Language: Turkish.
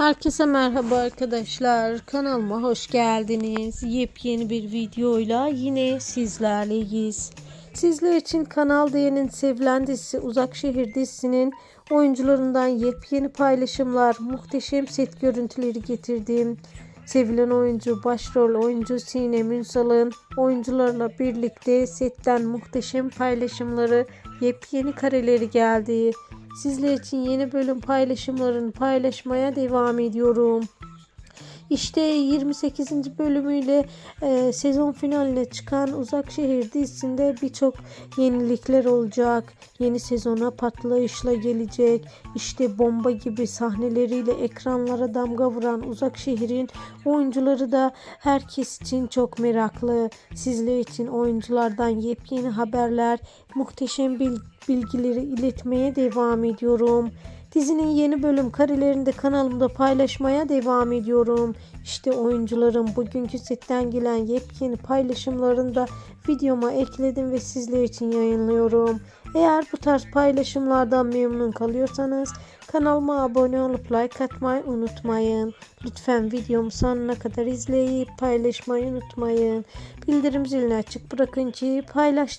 Herkese merhaba arkadaşlar. Kanalıma hoş geldiniz. Yepyeni bir videoyla yine sizlerleyiz. Sizler için Kanal D'nin sevilen dizisi Uzak Şehir dizisinin oyuncularından yepyeni paylaşımlar, muhteşem set görüntüleri getirdim. Sevilen oyuncu, başrol oyuncu Sinem Ünsal'ın oyuncularla birlikte setten muhteşem paylaşımları, yepyeni kareleri geldi. Sizler için yeni bölüm paylaşımlarını paylaşmaya devam ediyorum. İşte 28. bölümüyle e, sezon finaline çıkan Uzak Şehir dizisinde birçok yenilikler olacak. Yeni sezona patlayışla gelecek. İşte bomba gibi sahneleriyle ekranlara damga vuran Uzak Şehir'in oyuncuları da herkes için çok meraklı. Sizler için oyunculardan yepyeni haberler, muhteşem bil- bilgileri iletmeye devam ediyorum. Dizinin yeni bölüm karelerini de kanalımda paylaşmaya devam ediyorum. İşte oyuncuların bugünkü setten gelen yepyeni paylaşımlarını da videoma ekledim ve sizler için yayınlıyorum. Eğer bu tarz paylaşımlardan memnun kalıyorsanız kanalıma abone olup like atmayı unutmayın. Lütfen videomu sonuna kadar izleyip paylaşmayı unutmayın. Bildirim zilini açık bırakın ki paylaştığım